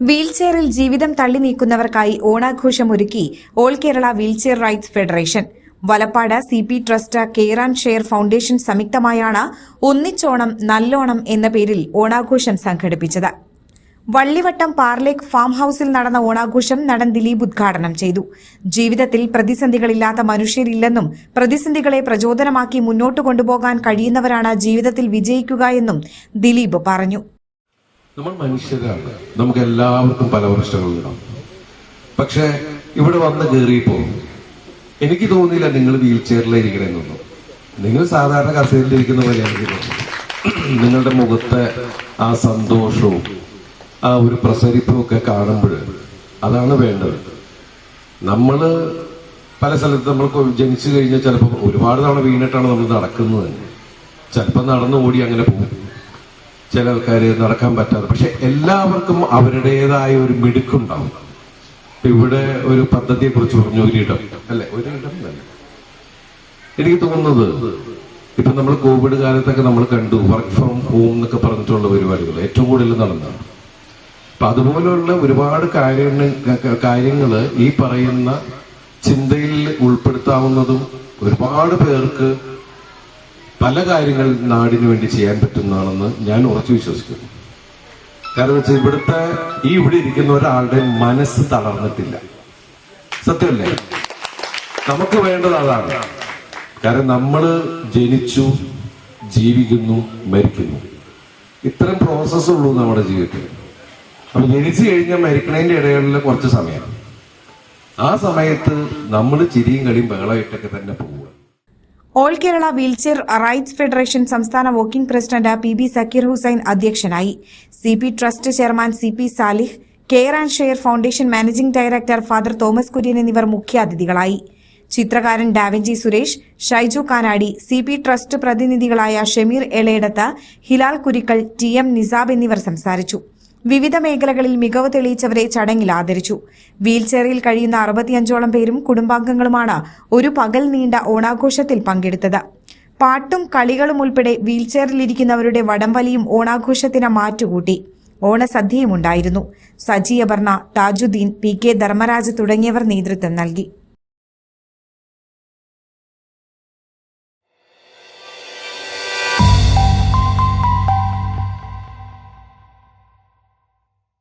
വീൽചെയറിൽ ജീവിതം തള്ളി നീക്കുന്നവർക്കായി ഓണാഘോഷം ഒരുക്കി all Kerala wheelchair rights federation. Valappad C P trust care and share foundation സംയുക്തമായാണ് ഒന്നിച്ചോണം നല്ലോണം എന്ന പേരിൽ ഓണാഘോഷം സംഘടിപ്പിച്ചത്. വള്ളിവട്ടം പാർലേക്ക് ഫാം ഹൌസിൽ നടന്ന ഓണാഘോഷം നടൻ ദിലീപ് ഉദ്ഘാടനം ചെയ്തു. ജീവിതത്തിൽ പ്രതിസന്ധികളില്ലാത്ത മനുഷ്യരില്ലെന്നും പ്രതിസന്ധികളെ പ്രചോദനമാക്കി മുന്നോട്ട് കൊണ്ടുപോകാൻ കഴിയുന്നവരാണ് ജീവിതത്തിൽ വിജയിക്കുക എന്നും ദിലീപ് പറഞ്ഞു. നമ്മൾ മനുഷ്യരാണ്. നമുക്ക് എല്ലാവർക്കും പല പ്രശ്നങ്ങളുണ്ടാവും പക്ഷെ ഇവിടെ വന്ന് കയറിയപ്പോ എനിക്ക് തോന്നിയില്ല നിങ്ങൾ വീൽ ചെയറിലിരിക്കണമെന്നൊന്നും നിങ്ങൾ സാധാരണ കസേരിലിരിക്കുന്ന പോലെ എനിക്ക് നിങ്ങളുടെ മുഖത്തെ ആ സന്തോഷവും ആ ഒരു പ്രസരിപ്പും ഒക്കെ കാണുമ്പോൾ അതാണ് വേണ്ടത്. നമ്മൾ പല സ്ഥലത്ത് നമ്മൾ ജനിച്ചു കഴിഞ്ഞാൽ ചിലപ്പോൾ ഒരുപാട് തവണ വീണിട്ടാണ് നമ്മൾ നടക്കുന്നത് ചിലപ്പോൾ നടന്നു ഓടി അങ്ങനെ പോകും. ചില ആൾക്കാർ നടക്കാൻ പറ്റാതെ. പക്ഷെ എല്ലാവർക്കും അവരുടേതായ ഒരു മിടുക്കുണ്ടാവും. ഇവിടെ ഒരു പദ്ധതിയെ കുറിച്ച് പറഞ്ഞു ഒരിടം അല്ലെ? ഒരിടം തന്നെ. എനിക്ക് തോന്നുന്നത് ഇപ്പൊ നമ്മൾ കോവിഡ് കാലത്തൊക്കെ നമ്മൾ കണ്ടു വർക്ക് ഫ്രം ഹോം എന്നൊക്കെ പറഞ്ഞിട്ടുള്ള പരിപാടികൾ ഏറ്റവും കൂടുതൽ നടന്നതാണ്. അപ്പൊ അതുപോലെയുള്ള ഒരുപാട് കാര്യങ്ങൾ കാര്യങ്ങൾ ഈ പറയുന്ന ചിന്തയിൽ ഉൾപ്പെടുത്താവുന്നതും ഒരുപാട് പേർക്ക് പല കാര്യങ്ങൾ നാടിന് വേണ്ടി ചെയ്യാൻ പറ്റുന്നതാണെന്ന് ഞാൻ ഉറച്ചു വിശ്വസിക്കുന്നു. കാരണം വെച്ചാൽ ഇവിടുത്തെ ഈ ഇവിടെ ഇരിക്കുന്ന ഒരാളുടെ മനസ്സ് തളർന്നിട്ടില്ല. സത്യമല്ലേ? നമുക്ക് വേണ്ടത് അതാണ്. കാരണം നമ്മൾ ജനിച്ചു ജീവിക്കുന്നു മരിക്കുന്നു. ഇത്തരം പ്രോസസ്സ് ഉള്ളൂ നമ്മുടെ ജീവിതത്തിൽ. അപ്പൊ ജനിച്ചു കഴിഞ്ഞാൽ മരിക്കണതിന്റെ ഇടയിലുള്ള കുറച്ച് സമയം. ആ സമയത്ത് നമ്മൾ ചിരിയും കളിയും ബഹളമായിട്ടൊക്കെ തന്നെ പോവുക all Kerala wheelchair rights federation സംസ്ഥാന working president P B Zakir Hussain അധ്യക്ഷനായി. C P trust chairman C P Salih care and share foundation managing director father Thomas Kurian എന്നിവർ മുഖ്യാതിഥികളായി. ചിത്രകാരൻ Davinci Suresh Shaiju Kanadi C P trust പ്രതിനിധികളായ Shameer Eledath Hilal Kurikkal T M Nisab എന്നിവർ സംസാരിച്ചു. വിവിധ മേഖലകളിൽ മികവ് തെളിയിച്ചവരെ ചടങ്ങിൽ ആദരിച്ചു. വീൽചെയറിൽ കഴിയുന്ന അറുപത്തിയഞ്ചോളം പേരും കുടുംബാംഗങ്ങളുമാണ് ഒരു പകൽ നീണ്ട ഓണാഘോഷത്തിൽ പങ്കെടുത്തത്. പാട്ടും കളികളും ഉൾപ്പെടെ വീൽചെയറിലിരിക്കുന്നവരുടെ വടംവലിയും ഓണാഘോഷത്തിന് മാറ്റുകൂട്ടി. ഓണസദ്യയും ഉണ്ടായിരുന്നു. സജി അപർണ താജുദ്ദീൻ പി കെ ധർമ്മരാജ് തുടങ്ങിയവർ നേതൃത്വം നൽകി.